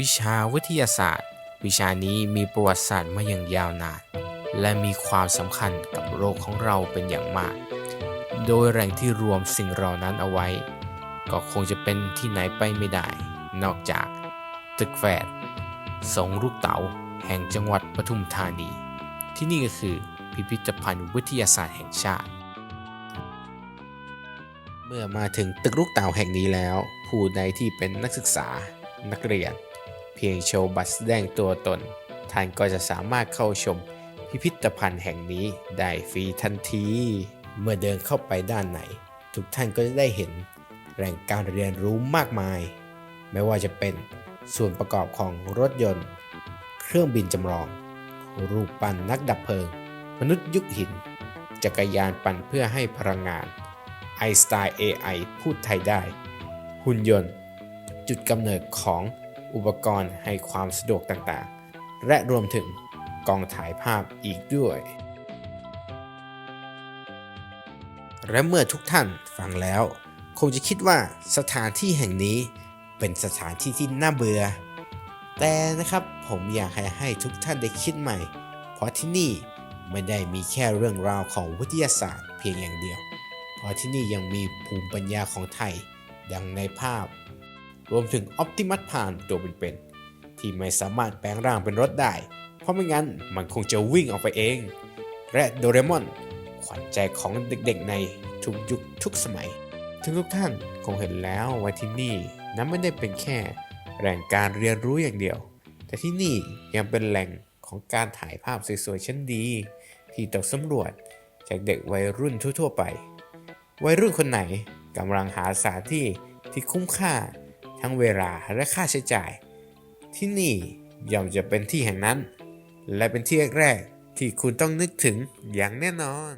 วิชาวิทยาศาสตร์ วิชานี้มีประวัติศาสตร์มาอย่างยาวนาน และมีความสำคัญกับโลกของเราเป็นอย่างมาก โดยแหล่งที่รวมสิ่งเหล่านั้นเอาไว้ ก็คงจะเป็นที่ไหนไปไม่ได้ นอกจาก ตึกแฝดสงลูกเต๋าแห่งจังหวัดปทุมธานี ที่นี่ก็คือพิพิธภัณฑ์วิทยาศาสตร์แห่งชาติ เมื่อมาถึงตึกลูกเต่าแห่งนี้แล้ว ผู้ใดที่เป็นนักศึกษานักเรียน พียงโชว์บัตรแสดงตัวตน ท่านก็จะสามารถเข้าชมพิพิธภัณฑ์แห่งนี้ได้ฟรีทันที เมื่อเดินเข้าไปด้านในทุกท่านก็จะได้เห็นแหล่งการเรียนรู้มากมาย ไม่ว่าจะเป็นส่วนประกอบของรถยนต์ เครื่องบินจำลอง รูปปั้นนักดับเพลิง มนุษย์ยุคหิน จักรยานปั่นเพื่อให้พลังงานไอสไตล์ AI พูดไทยได้ หุ่นยนต์ จุดกำเนิดของ อุปกรณ์ให้ความสะดวกต่างๆ และรวมถึงกองถ่ายภาพอีกด้วย และเมื่อทุกท่านฟังแล้ว คงจะคิดว่าสถานที่แห่งนี้เป็นสถานที่ที่น่าเบื่อ แต่นะครับผมอยากให้ให้ทุกท่านได้คิดใหม่ เพราะที่นี่ไม่ได้มีแค่เรื่องราวของวิทยาศาสตร์เพียงอย่างเดียว เพราะที่นี่ยังมีภูมิปัญญาของไทย ดังในภาพ รวมถึงออ t ติมั p พานตัวเป็นๆที่ไม่สามารถแปลงร่างเป็นรถได้ เพราะไม่งั้นมันคงจะวิ่งออกไปเอง และโดเรมอน ขวัญใจของเด็กๆในทุกยุคทุกสมัย ถึงทุกท่านคงเห็นแล้วว่าที่นี่นั้นไม่ได้เป็นแค่แหล่งการเรียนรู้อย่างเดียว แต่ที่นี่ยังเป็นแหล่งของการถ่ายภาพสวยๆชั้นดี ที่ตกสำรวจจากเด็กวัยรุ่นทั่วๆไป วัยรุ่นคนไหนกำลังหาสถานที่ที่คุ้มค่า ทั้งเวลาและค่าใช้จ่าย ที่นี่ย่อมจะเป็นที่แห่งนั้น และเป็นที่แรกๆที่คุณต้องนึกถึงอย่างแน่นอน